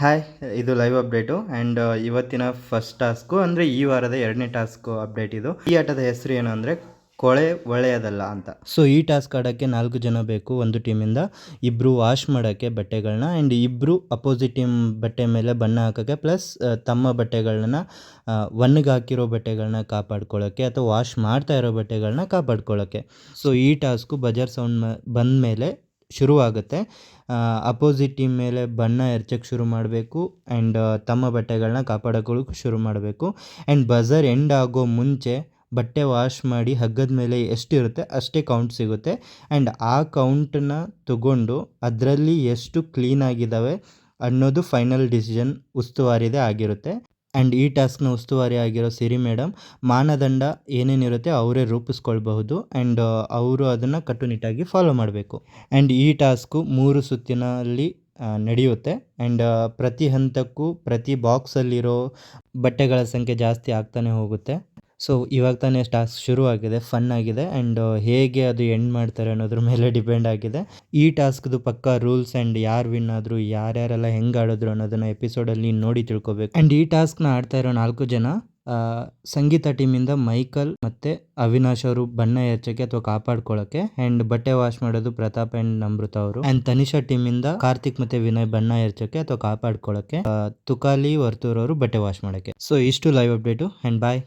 Hi ಇದು live update and ಇವತ್ತಿನ first task ಅಂದರೆ ಈ ವಾರದ ಎರಡನೇ ಟಾಸ್ಕು ಅಪ್ಡೇಟ್ ಇದು. ಈ ಆಟದ ಹೆಸರು ಏನು ಅಂದರೆ, ಕೊಳೆ ಒಳ್ಳೆಯದಲ್ಲ ಅಂತ. ಸೊ ಈ ಟಾಸ್ಕ್ ಆಡೋಕ್ಕೆ ನಾಲ್ಕು ಜನ ಬೇಕು, ಒಂದು ಟೀಮಿಂದ ಇಬ್ಬರು ವಾಶ್ ಮಾಡೋಕ್ಕೆ ಬಟ್ಟೆಗಳನ್ನ ಆ್ಯಂಡ್ ಇಬ್ಬರು ಅಪೋಸಿಟ್ ಟೀಮ್ ಬಟ್ಟೆ ಮೇಲೆ ಬಣ್ಣ ಹಾಕೋಕ್ಕೆ ಪ್ಲಸ್ ತಮ್ಮ ಬಟ್ಟೆಗಳನ್ನ ಒಣ್ಣಗಾಕಿರೋ ಬಟ್ಟೆಗಳನ್ನ ಕಾಪಾಡ್ಕೊಳ್ಳೋಕ್ಕೆ ಅಥವಾ ವಾಶ್ ಮಾಡ್ತಾ ಇರೋ ಬಟ್ಟೆಗಳನ್ನ ಕಾಪಾಡ್ಕೊಳ್ಳೋಕ್ಕೆ ಸೊ ಈ ಟಾಸ್ಕು ಬಜಾರ್ ಸೌಂಡ್ ಬಂದ ಮೇಲೆ ಶುರುವಾಗುತ್ತೆ. ಅಪೋಸಿಟ್ ಟೀಮ್ ಮೇಲೆ ಬಣ್ಣ ಎರಚಕ್ಕೆ ಶುರು ಮಾಡಬೇಕು ಆ್ಯಂಡ್ ತಮ್ಮ ಬಟ್ಟೆಗಳನ್ನ ಕಾಪಾಡಿಕೊಳ್ಳೋಕೆ ಶುರು ಮಾಡಬೇಕು. ಆ್ಯಂಡ್ ಬಜರ್ ಎಂಡ್ ಆಗೋ ಮುಂಚೆ ಬಟ್ಟೆ ವಾಶ್ ಮಾಡಿ ಹಗ್ಗದ ಮೇಲೆ ಎಷ್ಟಿರುತ್ತೆ ಅಷ್ಟೇ ಕೌಂಟ್ ಸಿಗುತ್ತೆ. ಆ್ಯಂಡ್ ಆ ಕೌಂಟನ್ನ ತಗೊಂಡು ಅದರಲ್ಲಿ ಎಷ್ಟು ಕ್ಲೀನ್ ಆಗಿದ್ದಾವೆ ಅನ್ನೋದು ಫೈನಲ್ ಡಿಸಿಷನ್ ಉಸ್ತುವಾರಿದೇ ಆಗಿರುತ್ತೆ. ಆ್ಯಂಡ್ ಈ ಟಾಸ್ಕ್ನ ಉಸ್ತುವಾರಿ ಆಗಿರೋ ಸಿರಿ ಮೇಡಮ್, ಮಾನದಂಡ ಏನೇನಿರುತ್ತೆ ಅವರೇ ರೂಪಿಸ್ಕೊಳ್ಬಹುದು ಆ್ಯಂಡ್ ಅವರು ಅದನ್ನು ಕಟ್ಟುನಿಟ್ಟಾಗಿ ಫಾಲೋ ಮಾಡಬೇಕು. ಆ್ಯಂಡ್ ಈ ಟಾಸ್ಕು ಮೂರು ಸುತ್ತಿನಲ್ಲಿ ನಡೆಯುತ್ತೆ. ಆ್ಯಂಡ್ ಪ್ರತಿ ಹಂತಕ್ಕೂ ಪ್ರತಿ ಬಾಕ್ಸಲ್ಲಿರೋ ಬಟ್ಟೆಗಳ ಸಂಖ್ಯೆ ಜಾಸ್ತಿ ಆಗ್ತಾನೆ ಹೋಗುತ್ತೆ. ಸೊ ಇವಾಗ ತಾನೇ ಟಾಸ್ಕ್ ಶುರು ಆಗಿದೆ ಫನ್ ಆಗಿದೆ ಆ್ಯಂಡ್ ಹೇಗೆ ಅದು ಎಂಡ್ ಮಾಡ್ತಾರೆ ಅನ್ನೋದ್ರ ಮೇಲೆ ಡಿಪೆಂಡ್ ಆಗಿದೆ. ಈ ಟಾಸ್ಕ್ದು ಪಕ್ಕ ರೂಲ್ಸ್ ಆ್ಯಂಡ್ ಯಾರು ವಿನ್ ಆದರು, ಯಾರ್ಯಾರೆಲ್ಲ ಹೆಂಗೆ ಆಡಿದ್ರು ಅನ್ನೋದನ್ನು ಎಪಿಸೋಡಲ್ಲಿ ನೋಡಿ ತಿಳ್ಕೊಬೇಕು. ಆ್ಯಂಡ್ ಈ ಟಾಸ್ಕ್ನ ಆಡ್ತಾ ಇರೋ ನಾಲ್ಕು ಜನ ಸಂಗೀತ ಸಂಗೀತ ಟೀಮಿಂದ ಮೈಕಲ್ ಮತ್ತು ಅವಿನಾಶ್ ಅವರು ಬಣ್ಣ ಎರಚಕ್ಕೆ ಅಥವಾ ಕಾಪಾಡ್ಕೊಳ್ಳೋಕ್ಕೆ ಆ್ಯಂಡ್ ಬಟ್ಟೆ ವಾಶ್ ಮಾಡೋದು ಪ್ರತಾಪ್ ಆ್ಯಂಡ್ ನಮೃತ ಅವರು. ಆ್ಯಂಡ್ ತನಿಷಾ ಟೀಮಿಂದ ಕಾರ್ತಿಕ್ ಮತ್ತು ವಿನಯ್ ಬಣ್ಣ ಎರಚಕ್ಕೆ ಅಥವಾ ಕಾಪಾಡ್ಕೊಳ್ಳೋಕ್ಕೆ ತುಕಾಲಿ ವರ್ತೂರ್ ಅವರು ಬಟ್ಟೆ ವಾಶ್ ಮಾಡೋಕ್ಕೆ. ಸೊ ಇಷ್ಟು ಲೈವ್ ಅಪ್ಡೇಟು ಆ್ಯಂಡ್ ಬಾಯ್